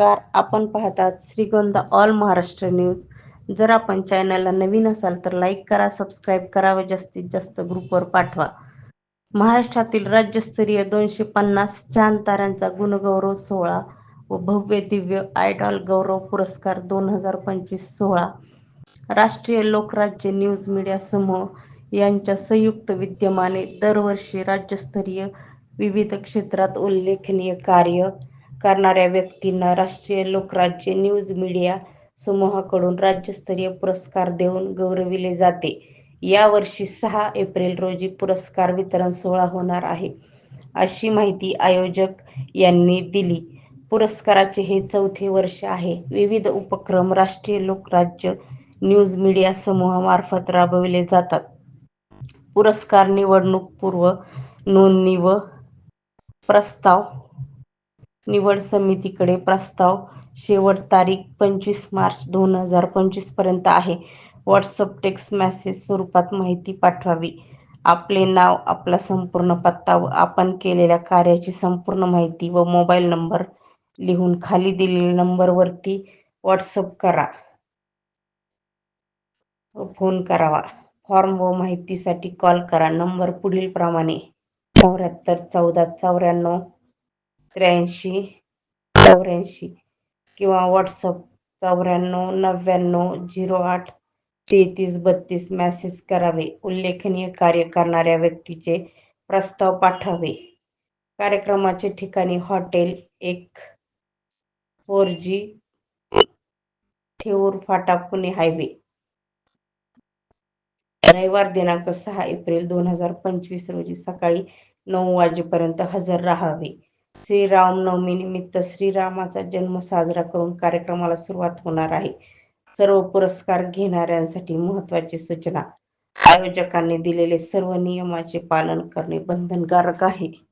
नमस्कार. आपण पाहतात श्रीगोंदा ऑल महाराष्ट्र न्यूज. जर आपण चॅनलला नवीन असाल तर लाईक करा सबस्क्राईब करा व जास्तीत जास्त ग्रुपवर पाठवा. महाराष्ट्रातील राज्यस्तरीय दोनशे पन्नास चांद ताऱ्यांचा गुणगौरव सोहळा व भव्य दिव्य आयडॉल गौरव पुरस्कार दोन हजार पंचवीस सोहळा. राष्ट्रीय लोकराज्य न्यूज मीडिया समूह यांच्या संयुक्त विद्यमाने दरवर्षी राज्यस्तरीय विविध क्षेत्रात उल्लेखनीय कार्य करणाऱ्या व्यक्तींना राष्ट्रीय लोकराज्य न्यूज मीडिया समूहाकडून राज्यस्तरीय पुरस्कार देऊन गौरविले जाते. यावर्षी सहा एप्रिल रोजी पुरस्कार वितरण सोहळा होणार आहे. अशी माहिती आयोजक यांनी दिली. पुरस्काराचे हे चौथे वर्ष आहे. विविध उपक्रम राष्ट्रीय लोकराज्य न्यूज मीडिया समूहामार्फत राबविले जातात. पुरस्कार निवडणूक पूर्व नोंदणी व प्रस्ताव निवड समितीकडे प्रस्ताव शेवट तारीख पंचवीस मार्च दोन हजार पंचवीसपर्यंत आहे. व्हॉट्सअप टेक्स्ट मेसेज स्वरूपात माहिती पाठवावी. आपले नाव आपला संपूर्ण पत्ता व आपण केलेल्या कार्याची संपूर्ण माहिती व मोबाईल नंबर लिहून खाली दिलेल्या नंबरवरती व्हॉट्सअप करा. फोन करावा. फॉर्म व माहितीसाठी कॉल करा. नंबर पुढील प्रमाणे चौऱ्याहत्तर चौदा चौऱ्याण्णव त्र्याऐंशी चौऱ्याऐंशी किंवा व्हॉट्सअप चौऱ्याण्णव नव्याण्णव झिरो आठ तेहतीस बत्तीस मेसेज करावे. उल्लेखनीय कार्य करणाऱ्या व्यक्तीचे प्रस्ताव पाठवावे. कार्यक्रमाचे ठिकाणी हॉटेल एक फोर जी ठेऊर फाटा पुणे हायवे रविवार दिनांक सहा एप्रिल दोन हजार पंचवीस रोजी सकाळी नऊ वाजेपर्यंत हजर राहावे. श्रीरामनवमीनिमित्त श्रीरामाचा जन्म साजरा करून कार्यक्रमाला सुरुवात होणार आहे. सर्व पुरस्कार घेणाऱ्यांसाठी महत्वाची सूचना. आयोजकांनी दिलेले सर्व नियमाचे पालन करणे बंधनकारक आहे.